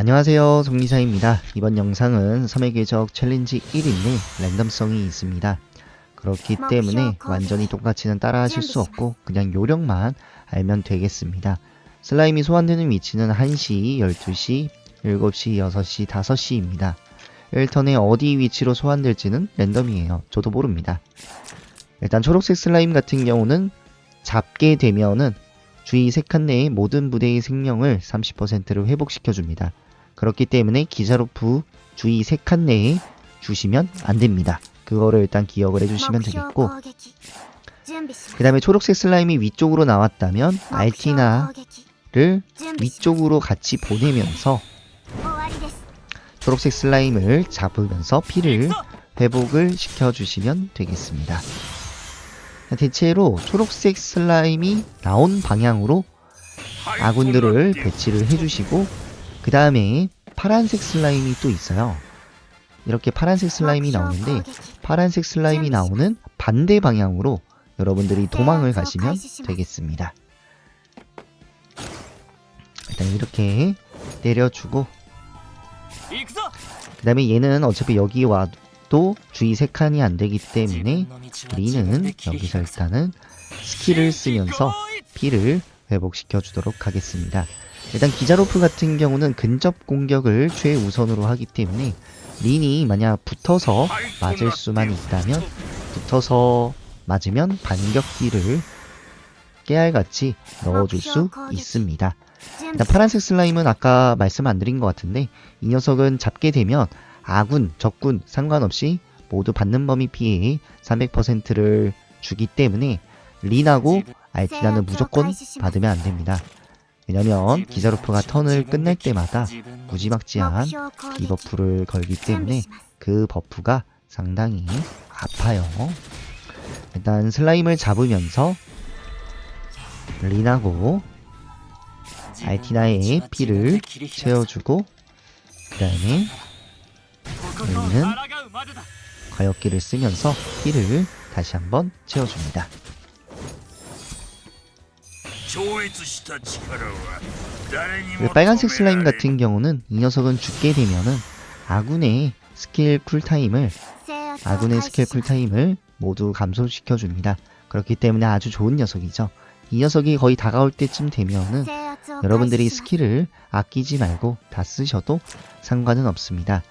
안녕하세요. 송리사입니다. 이번 영상은 3회 궤적 챌린지 1인데 랜덤성이 있습니다. 그렇기 때문에 완전히 똑같이는 따라 하실 수 없고 그냥 요령만 알면 되겠습니다. 슬라임이 소환되는 위치는 1시, 12시, 7시, 6시, 5시입니다. 1턴에 어디 위치로 소환될지는 랜덤이에요. 저도 모릅니다. 일단 초록색 슬라임 같은 경우는 잡게 되면은 주위 3칸 내의 모든 부대의 생명을 30%를 회복시켜줍니다. 그렇기 때문에 기자로프 주위 3칸 내에 주시면 안 됩니다. 그거를 일단 기억을 해주시면 되겠고 그 다음에 초록색 슬라임이 위쪽으로 나왔다면 알티나를 위쪽으로 같이 보내면서 초록색 슬라임을 잡으면서 피를 회복을 시켜주시면 되겠습니다. 대체로 초록색 슬라임이 나온 방향으로 아군들을 배치를 해주시고 그 다음에 파란색 슬라임이 또 있어요. 이렇게 파란색 슬라임이 나오는데 파란색 슬라임이 나오는 반대 방향으로 여러분들이 도망을 가시면 되겠습니다. 일단 이렇게 때려주고 그 다음에 얘는 어차피 여기 와도 주의 3칸이 안되기 때문에 리는 여기서 일단은 스킬을 쓰면서 피를 회복시켜 주도록 하겠습니다. 일단 기자로프 같은 경우는 근접 공격을 최우선으로 하기 때문에 린이 만약 붙어서 맞을 수만 있다면 붙어서 맞으면 반격기를 깨알같이 넣어줄 수 있습니다. 일단 파란색 슬라임은 아까 말씀 안 드린 것 같은데 이 녀석은 잡게 되면 아군, 적군 상관없이 모두 받는 범위 피해의 300%를 주기 때문에 린하고 알티나는 무조건 받으면 안 됩니다. 왜냐면 기자로프가 턴을 끝낼 때마다 무지막지한 디버프를 걸기 때문에 그 버프가 상당히 아파요. 일단 슬라임을 잡으면서 린하고 알티나의 피를 채워주고 그 다음에 린은 과역기를 쓰면서 피를 다시 한번 채워줍니다. 그리고 빨간색 슬라임 같은 경우는 이 녀석은 죽게 되면은 아군의 스킬 쿨타임을 아군의 스킬 쿨타임을 모두 감소시켜 줍니다. 그렇기 때문에 아주 좋은 녀석이죠. 이 녀석이 거의 다가올 때쯤 되면은 여러분들이 스킬을 아끼지 말고 다 쓰셔도 상관은 없습니다.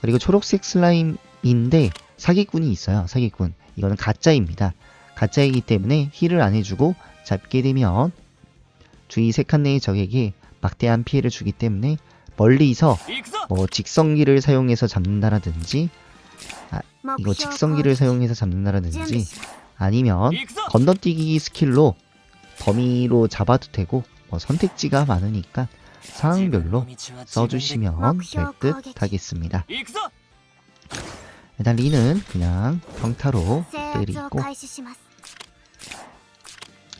그리고 초록색 슬라임인데 사기꾼이 있어요. 사기꾼. 이거는 가짜입니다. 가짜이기 때문에 힐을 안 해주고 잡게 되면 주위 세 칸 내의 적에게 막대한 피해를 주기 때문에 멀리서 뭐 직성기를 사용해서 잡는다라든지 아, 이거 직성기를 사용해서 잡는다라든지 아니면 건너뛰기 스킬로 범위로 잡아도 되고 뭐 선택지가 많으니까 상황별로 써주시면 될 듯 하겠습니다. 일단 리는 그냥 평타로 때리고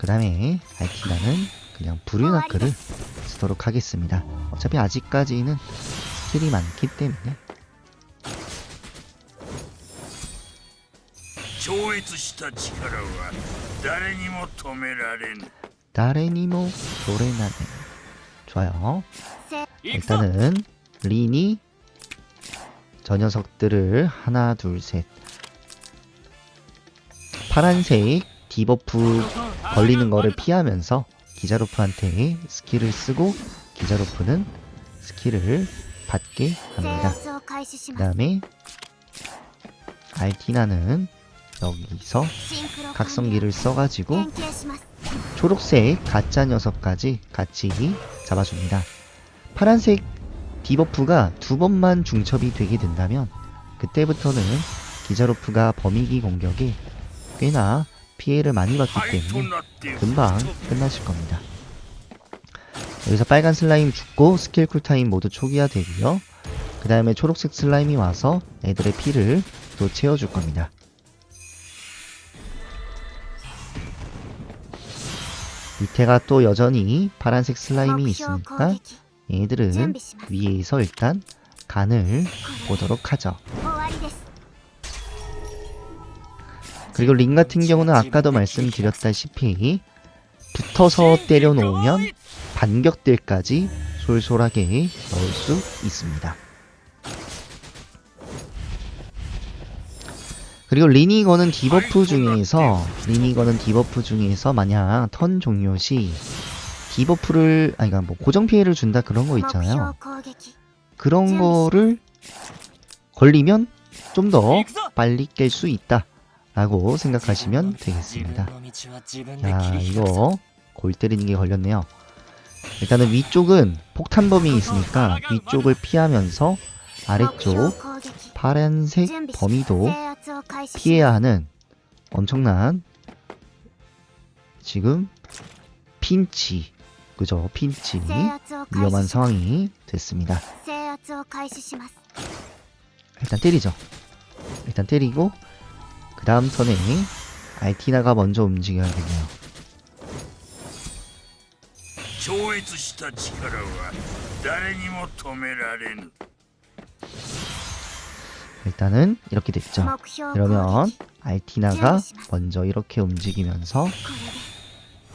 그 다음에 알키나는 그냥 브루나크를 어, 쓰도록 하겠습니다. 어차피 아직까지는 스킬이 많기 때문에. 다레니모 도레나네 좋아요. 네. 일단은 린이 저 녀석들을 하나 둘 셋. 파란색 디버프 걸리는 거를 피하면서 기자로프한테 스킬을 쓰고 기자로프는 스킬을 받게 합니다. 그 다음에 알티나는 여기서 각성기를 써가지고 초록색 가짜 녀석까지 같이 잡아줍니다. 파란색 디버프가 두 번만 중첩이 되게 된다면 그때부터는 기자로프가 범위기 공격에 꽤나 피해를 많이 받기 때문에 금방 끝나실 겁니다. 여기서 빨간 슬라임 죽고 스킬 쿨타임 모두 초기화 되고요. 그 다음에 초록색 슬라임이 와서 애들의 피를 또 채워줄 겁니다. 밑에가 또 여전히 파란색 슬라임이 있으니까 얘들은 위에서 일단 간을 보도록 하죠. 그리고 링 같은 경우는 아까도 말씀드렸다시피 붙어서 때려놓으면 반격들까지 솔솔하게 넣을 수 있습니다. 그리고 리니거는 디버프 중에서 리니거는 디버프 중에서 만약 턴 종료 시 디버프를 아니 그러니까 뭐 고정 피해를 준다 그런 거 있잖아요. 그런 거를 걸리면 좀 더 빨리 깰 수 있다 라고 생각하시면 되겠습니다. 야 이거 골 때리는 게 걸렸네요. 일단은 위쪽은 폭탄범이 있으니까 위쪽을 피하면서 아래쪽 파란색 범위도 피해야 하는 엄청난 지금 핀치 그죠 핀치 위험한 상황이 됐습니다. 일단 때리죠. 일단 때리고 그 다음 선에 알티나가 먼저 움직여야 되고요. 일단은 이렇게 됐죠. 그러면 알티나가 먼저 이렇게 움직이면서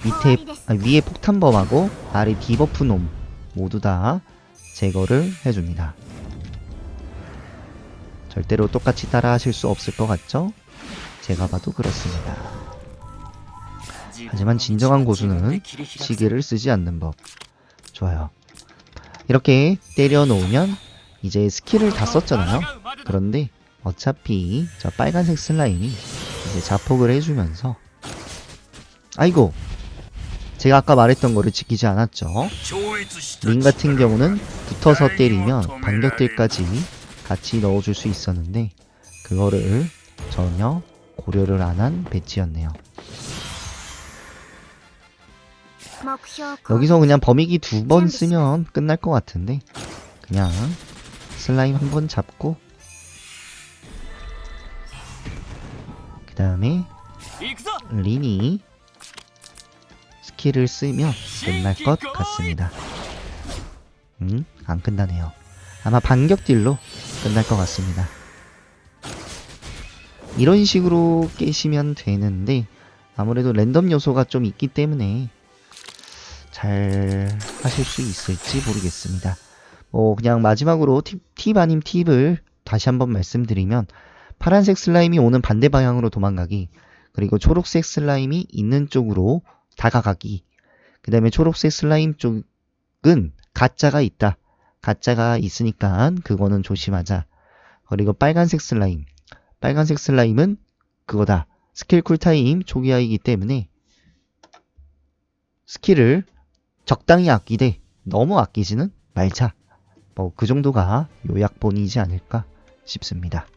밑에 아, 위에 폭탄범하고 아래 디버프놈 모두 다 제거를 해줍니다. 절대로 똑같이 따라 하실 수 없을 것 같죠? 제가 봐도 그렇습니다. 하지만 진정한 고수는 시계를 쓰지 않는 법. 좋아요. 이렇게 때려 놓으면 이제 스킬을 다 썼잖아요. 그런데 어차피 저 빨간색 슬라임이 이제 자폭을 해주면서 아이고 제가 아까 말했던 거를 지키지 않았죠. 링 같은 경우는 붙어서 때리면 반격들까지 같이 넣어줄 수 있었는데 그거를 전혀 고려를 안 한 배치였네요. 여기서 그냥 범위기 두 번 쓰면 끝날 것 같은데 그냥 슬라임 한 번 잡고 그 다음에 린이 스킬을 쓰면 끝날 것 같습니다. 음, 안 끝나네요. 아마 반격 딜로 끝날 것 같습니다. 이런 식으로 깨시면 되는데 아무래도 랜덤 요소가 좀 있기 때문에 잘 하실 수 있을지 모르겠습니다. 뭐 그냥 마지막으로 팁, 팁 아님 팁을 다시 한번 말씀드리면 파란색 슬라임이 오는 반대 방향으로 도망가기 그리고 초록색 슬라임이 있는 쪽으로 다가가기 그 다음에 초록색 슬라임 쪽은 가짜가 있다 가짜가 있으니까 그거는 조심하자. 그리고 빨간색 슬라임. 빨간색 슬라임은 그거다. 스킬 쿨타임 초기화이기 때문에 스킬을 적당히 아끼되 너무 아끼지는 말자. 뭐 그 정도가 요약본이지 않을까 싶습니다.